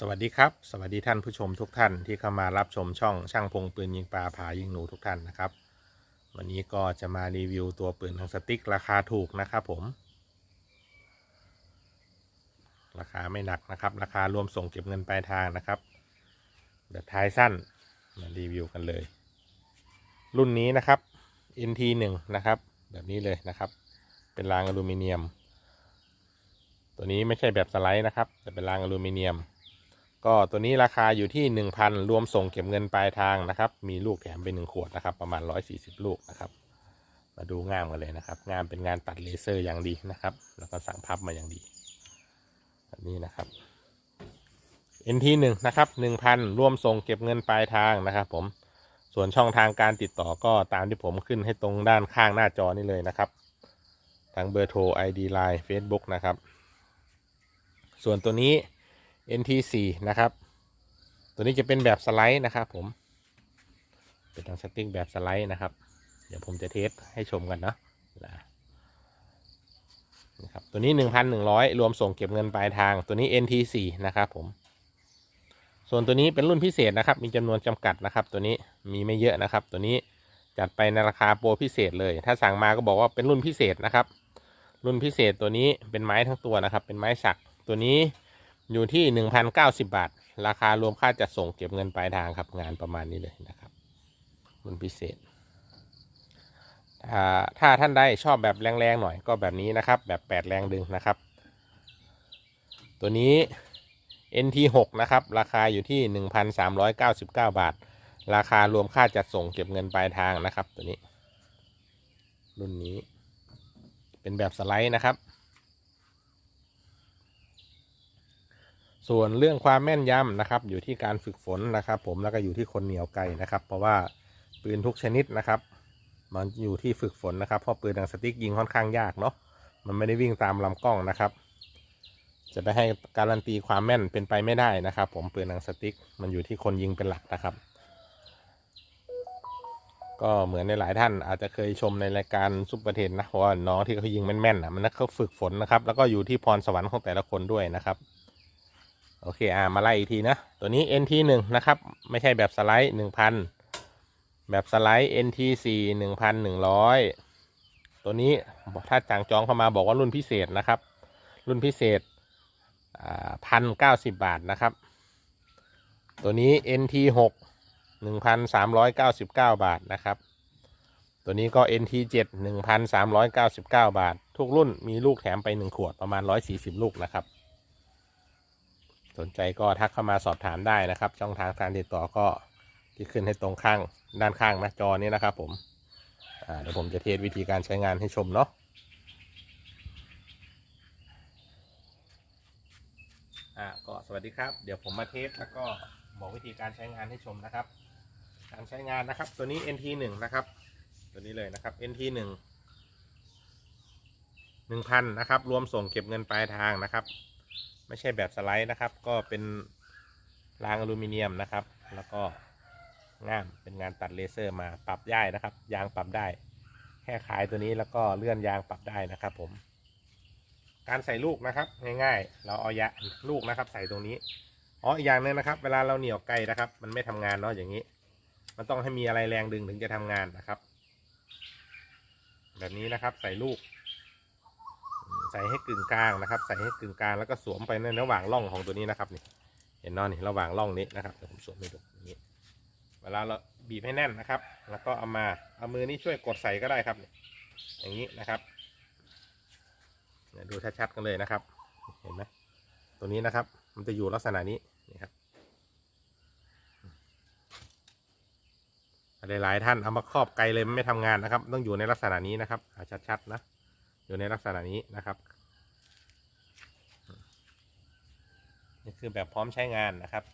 สวัสดีครับ สวัสดีท่านผู้ชมทุกท่านที่เข้ามารับชมช่องช่างพงปืนยิงปลาผายิงหนูทุกท่านนะครับ วันนี้ก็จะมารีวิวตัวปืนหนังสติ๊กราคาถูกนะครับผม ราคาไม่หนักนะครับ ราคารวมส่งเก็บเงินปลายทางนะครับแบบท้ายสั้นมารีวิวกันเลย รุ่นนี้นะครับ NT 1 นะครับ แบบนี้เลยนะครับ เป็นรางอลูมิเนียม ตัวนี้ไม่ใช่แบบสไลด์นะครับ แต่เป็นรางอลูมิเนียม ก็ตัวนี้ราคาอยู่ที่ 1,000 รวมส่งเก็บเงินปลายทางนะครับ มีลูกแถมเป็นหนึ่งขวดนะครับ ประมาณ 140 ลูกนะครับ มาดูงามกันเลยนะครับ งานเป็นงานตัดเลเซอร์อย่างดีนะครับ แล้วก็สั่งพับมาอย่างดีแบบนี้นะครับ NT 1 นะครับ 1,000 รวมส่งเก็บเงินปลายทางนะครับ ผม ส่วนช่องทางการติดต่อก็ตามที่ผมขึ้นให้ตรงด้านข้างหน้าจอนี่เลยนะครับ ทั้งเบอร์โทร ID Line Facebook นะครับ ส่วนตัวนี้ NT4 นะครับ ตัวนี้จะเป็นแบบสไลด์นะครับผม เป็นทางสติ๊กแบบสไลด์นะครับ เดี๋ยวผมจะเทสให้ชมกันเนาะนะนะครับ ตัวนี้ 1,100 รวมส่งเก็บเงินปลายทาง ตัวนี้ NT4 นะครับผม ส่วนตัวนี้เป็นรุ่นพิเศษนะครับ มีจำนวนจำกัดนะครับ ตัวนี้มีไม่เยอะนะครับ ตัวนี้จัดไปในราคาโปรพิเศษเลย ถ้าสั่งมาก็บอกว่าเป็นรุ่นพิเศษนะครับ รุ่นพิเศษตัวนี้เป็นไม้ทั้งตัวนะครับ เป็นไม้สัก ตัวนี้ อยู่ที่1,090บาท ราคารวมค่าจัดส่งเก็บเงินปลายทางครับ งานประมาณนี้เลยนะครับรุ่นพิเศษถ้าท่านใดชอบแบบแรงๆหน่อยก็แบบนี้นะครับ แบบ8แรงดึงนะครับ ตัวนี้ NT6 นะครับ ราคาอยู่ที่ 1,399 บาท ราคารวมค่าจัดส่งเก็บเงินปลายทางนะครับ ตัวนี้ รุ่นนี้ เป็นแบบสไลด์นะครับ ส่วนเรื่องความแม่นยำนะครับ อยู่ที่การฝึกฝนนะครับ ผมแล้วก็อยู่ที่คนเหนียวไกลนะครับ เพราะว่าปืนทุกชนิดนะครับ มันอยู่ที่ฝึกฝนนะครับเพราะปืนหนังสติ๊กยิงค่อนข้างยากเนาะมันไม่ได้วิ่งตามลำกล้องนะครับ จะไปให้การันตีความแม่นเป็นไปไม่ได้นะครับ ผมปืนหนังสติ๊กมันอยู่ที่คนยิงเป็นหลักนะครับ ก็เหมือนในหลายท่านอาจจะเคยชมในรายการซุปเปอร์เทนนะเพราะว่าน้องที่เขายิงแม่นๆนะมันนักเขาฝึกฝนนะครับ แล้วก็อยู่ที่พรสวรรค์ของแต่ละคนด้วยนะครับ โอเคอ่ามาไล่อีกทีนะตัวนี้ NT 1นะครับ ไม่ใช่แบบสไลด์ 1,000 แบบสไลด์ NT 4 1,100 ตัวนี้ถ้าจางจองเข้ามาบอกว่ารุ่นพิเศษนะครับ รุ่นพิเศษอ่าพันเก้าสิบบาทนะครับ ตัวนี้ NT 6 1,399 บาทนะครับ ตัวนี้ก็ NT 7 1,399 บาท ทุกรุ่นมีลูกแถมไป 1 ขวดประมาณ 140 ลูกนะครับ สนใจก็ทักเข้ามาสอบถามได้นะครับ ช่องทางการติดต่อก็ที่ขึ้นให้ตรงข้างด้านข้างหน้าจอนี้นะครับผมเดี๋ยวผมจะเทสวิธีการใช้งานให้ชมเนาะอ่าก็สวัสดีครับ เดี๋ยวผมมาเทสแล้วก็บอกวิธีการใช้งานให้ชมนะครับ การใช้งานนะครับ ตัวนี้ NT 1 นะครับ ตัวนี้เลยนะครับ NT 1 1,000 นะครับ รวมส่งเก็บเงินปลายทางนะครับ ไม่ใช่แบบสไลด์นะครับ ก็เป็นรางอลูมิเนียมนะครับ แล้วก็ง่ามเป็นงานตัดเลเซอร์มาปรับได้นะครับ ยางปรับได้ แค่ขายตัวนี้แล้วก็เลื่อนยางปรับได้นะครับ ผม การใส่ลูกนะครับ ง่ายๆ เราเอายาลูกนะครับ ใส่ตรงนี้อ๋ออีกอย่างหนึงนะครับ เวลาเราเหนี่ยวไกลนะครับ มันไม่ทำงานเนาะอย่างนี้ มันต้องให้มีอะไรแรงดึงถึงจะทำงานนะครับ แบบนี้นะครับใส่ลูก ใส่ให้กึ่งกลางนะครับ ใส่ให้กึ่งกลางแล้วก็สวมไปในระหว่างร่องของตัวนี้นะครับนี่เห็นนอนนี่ระหว่างร่องนี้นะครับเดี๋ยวผมสวมให้ดูนี้เวลาเราบีบให้แน่นนะครับ แล้วก็เอามาเอามือนี้ช่วยกดใส่ก็ได้ครับนี่อย่างนี้นะครับดูชัดๆกันเลยนะครับ เห็นไหมตัวนี้นะครับ มันจะอยู่ลักษณะนี้นี่ครับหลายๆท่านเอามาครอบไกลเลยไม่ทำงานนะครับ ต้องอยู่ในลักษณะนี้นะครับชัดๆนะ อยู่ในลักษณะนี้นะครับ นี่คือแบบพร้อมใช้งานนะครับ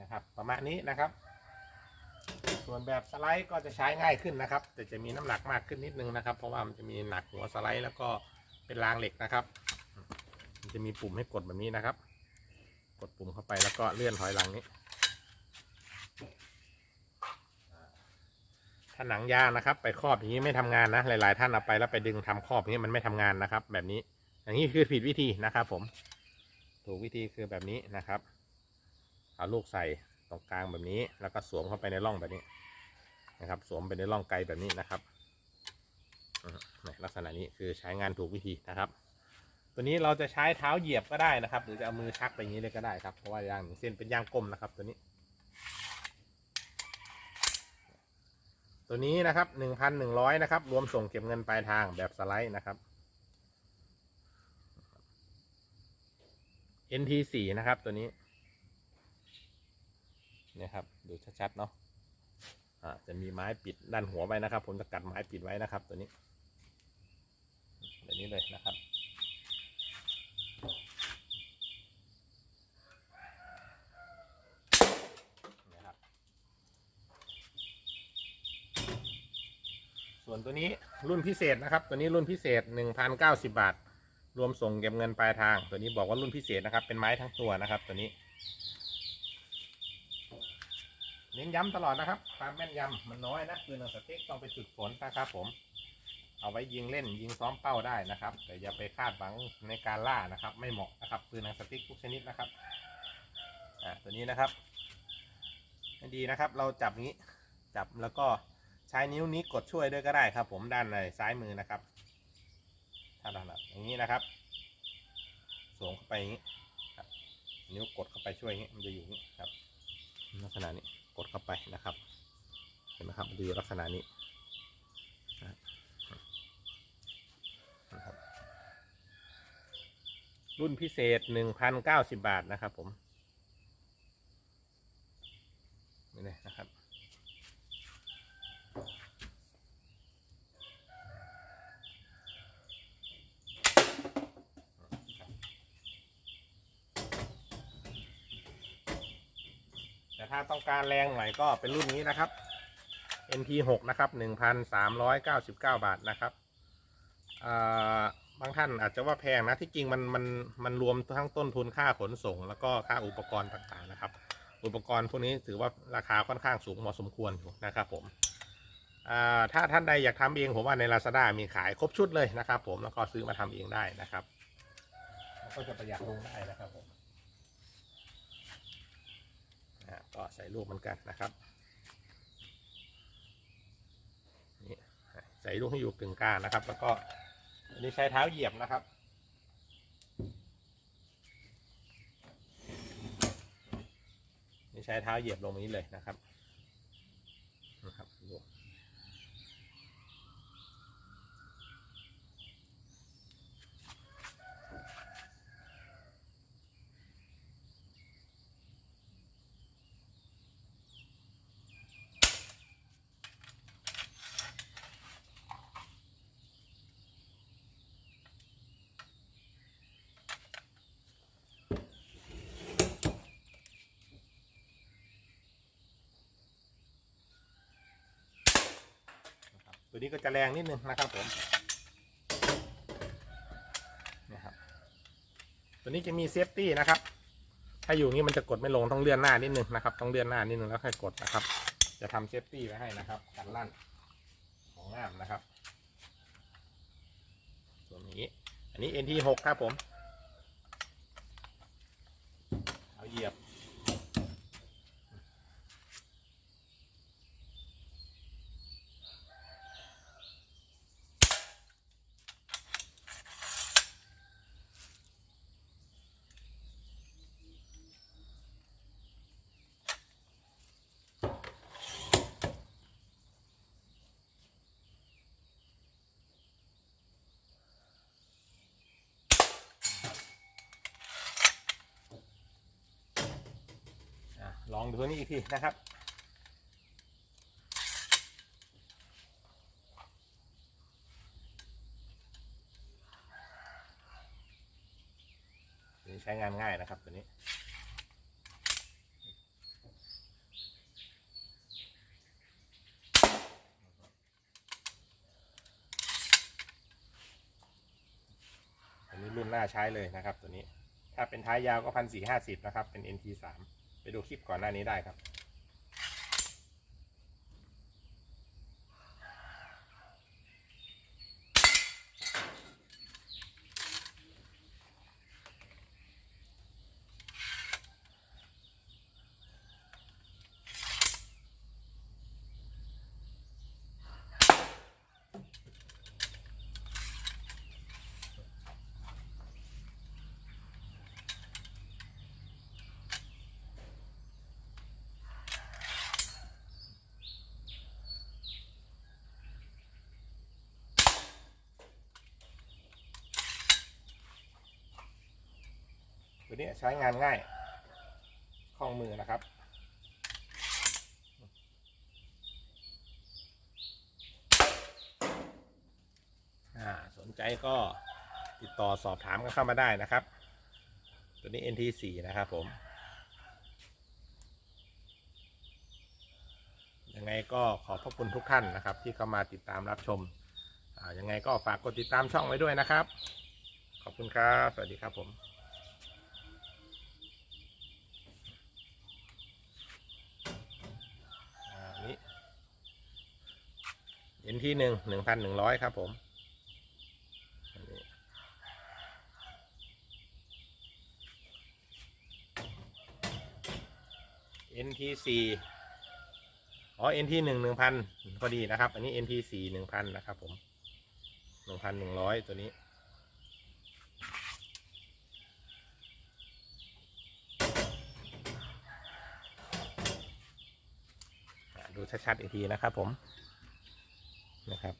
นะครับ ประมาณนี้นะครับ ส่วนแบบสไลด์ก็จะใช้ง่ายขึ้นนะครับ แต่จะมีน้ำหนักมากขึ้นนิดนึงนะครับ เพราะว่ามันจะมีหนักหัวสไลด์แล้วก็เป็นรางเหล็กนะครับ มันจะมีปุ่มให้กดแบบนี้นะครับ กดปุ่มเข้าไปแล้วก็เลื่อนถอยหลังนี้ ถ้าหนังยางนะครับ ไปครอบอย่างนี้ไม่ทำงานนะ หลาย ๆ ท่านเอาไปแล้วไปดึงทำครอบอย่างนี้มันไม่ทำงานนะครับ แบบนี้ อย่างนี้คือผิดวิธีนะครับ ผม ถูกวิธีคือแบบนี้นะครับ เอาลูกใส่ตรงกลางแบบนี้ แล้วก็สวมเข้าไปในร่องแบบนี้นะครับ สวมไปในร่องไกลแบบนี้นะครับอืมเนี่ยลักษณะนี้คือใช้งานถูกวิธีนะครับ ตัวนี้เราจะใช้เท้าเหยียบก็ได้นะครับ หรือจะเอามือชักไปอย่างนี้เลยก็ได้ครับ เพราะว่ายางหนึ่งเส้นเป็นยางกลมนะครับ ตัวนี้ ตัวนี้นะครับหนึ่งพันหนึ่งร้อยนะครับ รวมส่งเก็บเงินปลายทางแบบสไลด์นะครับ NT สี่นะครับตัวนี้นี่ครับ ดูชัดๆเนาะอ่าจะมีไม้ปิดด้านหัวไว้นะครับ ผมจะกัดไม้ปิดไว้นะครับ ตัวนี้แบบนี้เลยนะครับ วนตัวนี้รุ่นพิเศษนะครับ ตัวนี้รุ่นพิเศษ 1,090 บาท รวมส่งเก็บเงินปลายทาง ตัวนี้บอกว่ารุ่นพิเศษนะครับ เป็นไม้ทั้งตัวนะครับ ตัวนี้ เน้นย้ำตลอดนะครับ ความแม่นยำมันน้อยนะปืนหนังสติ๊กต้องไปฝึกฝนนะครับผม เอาไว้ยิงเล่นยิงซ้อมเป้าได้นะครับ แต่อย่าไปคาดหวังในการล่านะครับ ไม่เหมาะนะครับปืนนังสติ๊กทุกชนิดนะครับอ่าตัวนี้นะครับดีนะครับ เราจับนี้จับแล้วก็ ใช้นิ้วนี้กดช่วยด้วยก็ได้ครับ ผมด้านในซ้ายมือนะครับถ้าถนัดอย่างนี้นะครับสวมเข้าไปอย่างนี้ครับนิ้วกดเข้าไปช่วยอย่างนี้มันจะอยู่อย่างนี้ครับลักษณะนี้กดเข้าไปนะครับ เห็นไหมครับมันจะอยู่ลักษณะนี้นะครับรุ่นพิเศษ 1,090 บาทนะครับผม นี่เลยนะครับ แต่ถ้าต้องการแรงหน่อยก็เป็นรุ่นนี้นะครับ NT 6 นะครับ 1,399 บาทนะครับบางท่านอาจจะว่าแพงนะที่จริงมันมันมันรวมทั้งต้นทุนค่าขนส่ง แล้วก็ค่าอุปกรณ์ต่างๆนะครับ อุปกรณ์พวกนี้ถือว่าราคาค่อนข้างสูงพอสมควรอยู่นะครับผมถ้าท่านใดอยากทำเองผมว่าใน Lazada มีขายครบชุดเลยนะครับ ผมแล้วก็ซื้อมาทำเองได้นะครับ ก็จะประหยัดลงได้นะครับผมอ่า ก็ใส่ลูกเหมือนกันนะครับนี่ใส่ลูกให้อยู่กึ่งกลางนะครับ แล้วก็อันนี้ใช้เท้าเหยียบนะครับนี่ใช้เท้าเหยียบลงนี้เลยนะครับนะครับ ตัวนี้ก็จะแรงนิดนึงนะครับผมนี่ครับตัวนี้จะมีเซฟตี้นะครับ ถ้าอยู่งนี้มันจะกดไม่ลงต้องเลื่อนหน้านิดนึงนะครับ ต้องเลื่อนหน้านิดนึงแล้วค่อยกดนะครับ จะทำเซฟตี้ไว้ให้นะครับกันลั่นของง่ามนะครับส่วนนี้อันนี้ NT 6 ครับผมเอาเหยียบ องดูตัวนี้อีกทีนะครับ ใช้งานง่ายนะครับตัวนี้อันนี้รุ่นหน้าใช้เลยนะครับตัวนี้ ถ้าเป็นท้ายยาวก็พันสี่ห้าสิบนะครับ เป็น NT สาม ดูคลิปก่อนหน้านี้ได้ครับ ตัวนี้ใช้งานง่ายคล่องมือนะครับ สนใจก็ติดต่อสอบถามกันเข้ามาได้นะครับ ตัวนี้ NT4 นะครับผม ยังไงก็ขอบพระคุณทุกท่านนะครับ ที่เข้ามาติดตามรับชม ยังไงก็ฝากกดติดตามช่องไว้ด้วยนะครับ ขอบคุณครับ สวัสดีครับผม อ่านี่ เอ็นที่หนึ่งหนึ่งพันหนึ่งร้อยครับผมเอันนี้ NT สี่อ๋อ NT หนึ่งหนึ่งพันพอดีนะครับ อันนี้ NT สี่หนึ่งพันนะครับผมหนึ่งพันหนึ่งร้อยตัวนี้ดูชัดๆอีกทีนะครับผม นะครับ